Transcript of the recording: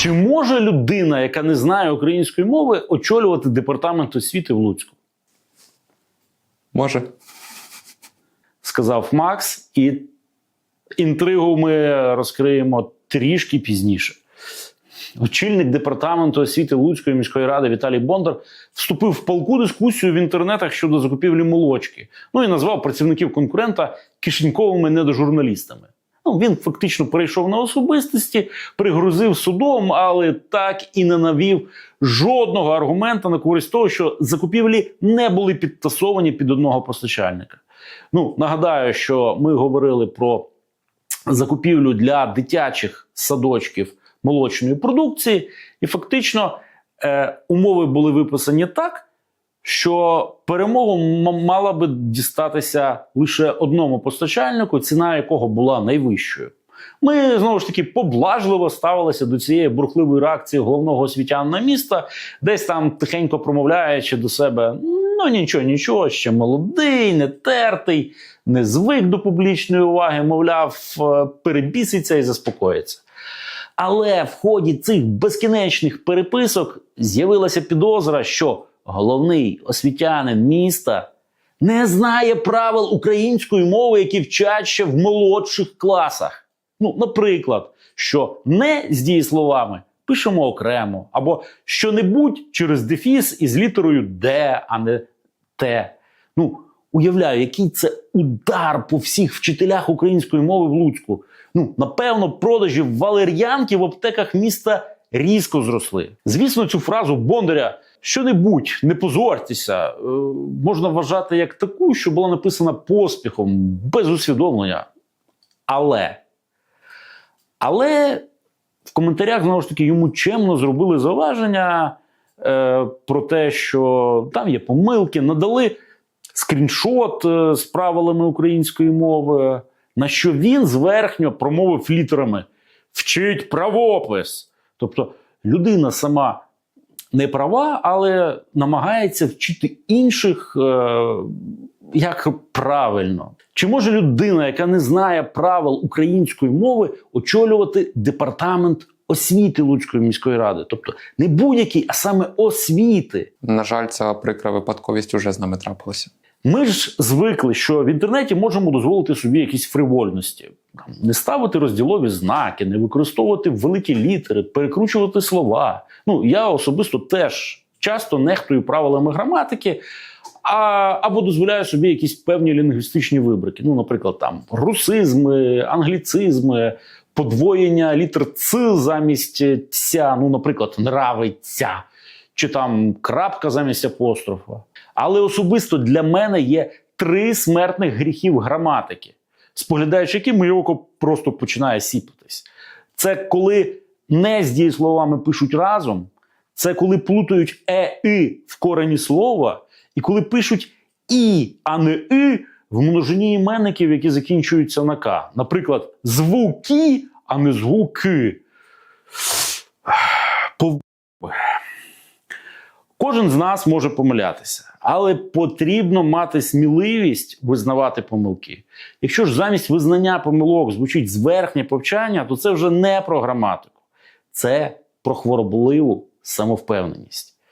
Чи може людина, яка не знає української мови, очолювати департамент освіти в Луцьку? Може. Сказав Макс, і інтригу ми розкриємо трішки пізніше. Очільник департаменту освіти Луцької міської ради Віталій Бондар вступив в палку дискусію в інтернетах щодо закупівлі молочки. Ну і назвав працівників конкурента кишеньковими недожурналістами. Ну, він фактично перейшов на особистості, пригрозив судом, але так і не навів жодного аргумента на користь того, що закупівлі не були підтасовані під одного постачальника. Ну, нагадаю, що ми говорили про закупівлю для дитячих садочків молочної продукції, і фактично е, умови були виписані так, що перемогу мала би дістатися лише одному постачальнику, ціна якого була найвищою. Ми знову ж таки поблажливо ставилися до цієї бурхливої реакції головного освітянина міста, десь там тихенько промовляючи до себе: ну нічого, нічого, ще молодий, не тертий, не звик до публічної уваги, мовляв, е, перебіситься і заспокоїться. Але в ході цих безкінечних переписок з'явилася підозра, що головний освітянин міста не знає правил української мови, які вчать ще в молодших класах. Ну, наприклад, що не з дієсловами пишемо окремо, або що-небудь через дефіс із літерою Д, а не Т. Ну, уявляю, який це удар по всіх вчителях української мови в Луцьку. Ну, напевно, продажі валер'янки в аптеках міста різко зросли. Звісно, цю фразу Бондаря що-небудь, не позорьтеся, е, можна вважати як таку, що була написана поспіхом, без усвідомлення. Але. Але в коментарях знову ж таки йому чемно зробили зауваження е, про те, що там є помилки, надали скріншот е, з правилами української мови, на що він зверхньо промовив літерами: вчить правопис. Тобто людина сама не права, але намагається вчити інших е, як правильно. Чи може людина, яка не знає правил української мови, очолювати департамент освіти Луцької міської ради? Тобто не будь-який, а саме освіти. На жаль, ця прикра випадковість уже з нами трапилася. Ми ж звикли, що в інтернеті можемо дозволити собі якісь фривольності, не ставити розділові знаки, не використовувати великі літери, перекручувати слова. Ну я особисто теж часто нехтую правилами граматики, а, або дозволяю собі якісь певні лінгвістичні вибрики. Ну, наприклад, там русизми, англіцизми, подвоєння літер Ц замість ця, ну, наприклад, нравиться, чи там крапка замість апострофа. Але особисто для мене є три смертних гріхів граматики, споглядаючи які моє око просто починає сіпатись. Це коли не з дієсловами пишуть разом, це коли плутають е и в корені слова, і коли пишуть і, а не и в множині іменників, які закінчуються на К. Наприклад, звуки, а не звуки. Пов... Кожен з нас може помилятися, але потрібно мати сміливість визнавати помилки. Якщо ж замість визнання помилок звучить зверхнє повчання, то це вже не про граматику, це про хворобливу самовпевненість.